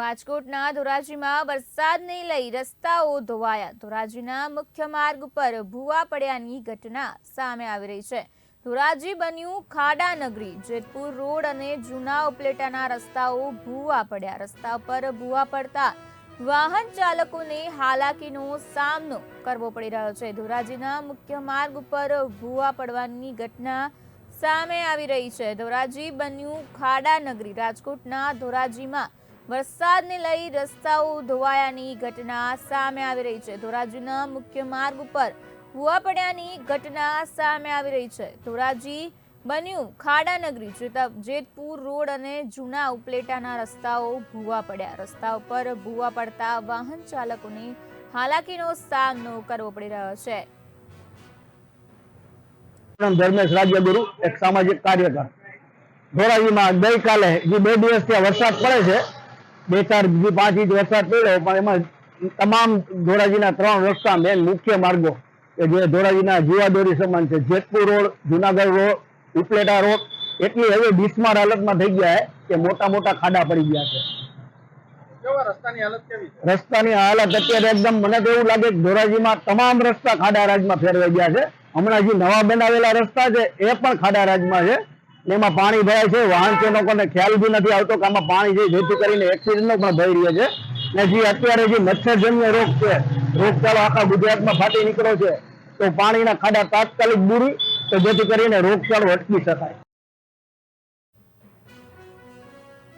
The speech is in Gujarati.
રાજકોટના ધોરાજીમાં વરસાદને લઈ રસ્તાઓ ધોવાયા. ધોરાજીના મુખ્ય માર્ગ પર ભૂવા પડ્યાની ઘટના સામે આવી રહી છે. ધોરાજી બન્યું ખાડા નગરી. જેતપુર રોડ અને જૂના ઉપલેટાના રસ્તાઓ ભૂવા પડ્યા. રસ્તા પર ભૂવા પડતા વાહન ચાલકોને હાલાકીનો સામનો કરવો પડી રહ્યો છે. ધોરાજીના મુખ્ય માર્ગ ઉપર ભૂવા પડવાની ઘટના સામે આવી રહી છે. ધોરાજી બન્યું ખાડા નગરી. રાજકોટના ધોરાજીમાં વરસાદને લઈ રસ્તાઓ ધોવાયાની ઘટના સામે આવી રહી છે. ધોરાજીના મુખ્ય માર્ગ ઉપર ભૂવા પડ્યાની ઘટના સામે આવી રહી છે. ધોરાજી બન્યું ખાડા નગરી જેતપુર રોડ અને જૂના ઉપલેટાના રસ્તાઓ ભૂવા પડ્યા. રસ્તા ઉપર ભૂવા પડતા વાહન ચાલકોને હાલાકીનો સામનો કરવો પડી રહ્યો છે. ધર્મેશ રાજ્યગુરુ, એક સામાજિક કાર્યકર. ધોરાજીમાં ગઈકાલે જે બે દિવસ ત્યાં વરસાદ પડે છે બે ચાર બીજી પાંચ ઇંચ વરસાદ પડ્યો પણ એમાં તમામ ધોરાજીના ત્રણ રસ્તા મેન મુખ્ય માર્ગો. કે જે ધોરાજીના જીવાદોરી સમાન છે Jetpur road Junagadh road Upleta road એટલી હવે બિસ્માર હાલતમાં થઈ ગયા છે કે મોટા મોટા ખાડા પડી ગયા છે. રસ્તાની હાલત અત્યારે એકદમ મને તો એવું લાગે કે ધોરાજીમાં તમામ રસ્તા ખાડા રાજમાં ફેરવાઈ ગયા છે. હમણાં જે નવા બનાવેલા રસ્તા છે એ પણ ખાડા રાજમાં છે. એમાં પાણી ભરાય છે. વાહન ચાલકોને ખ્યાલ બી નથી આવતો કે આમાં પાણી છે જેથી કરીને એક્સિડન્ટનો પણ ભય રહે છે. ને જે અત્યારે જે મચ્છરજન્ય રોગ છે રોગચાળો આખા ગુજરાતમાં ફાટી નીકળ્યો છે તો પાણીના ખાડા તાત્કાલિક દૂરી તો જેથી કરીને રોગચાળો અટકી શકાય.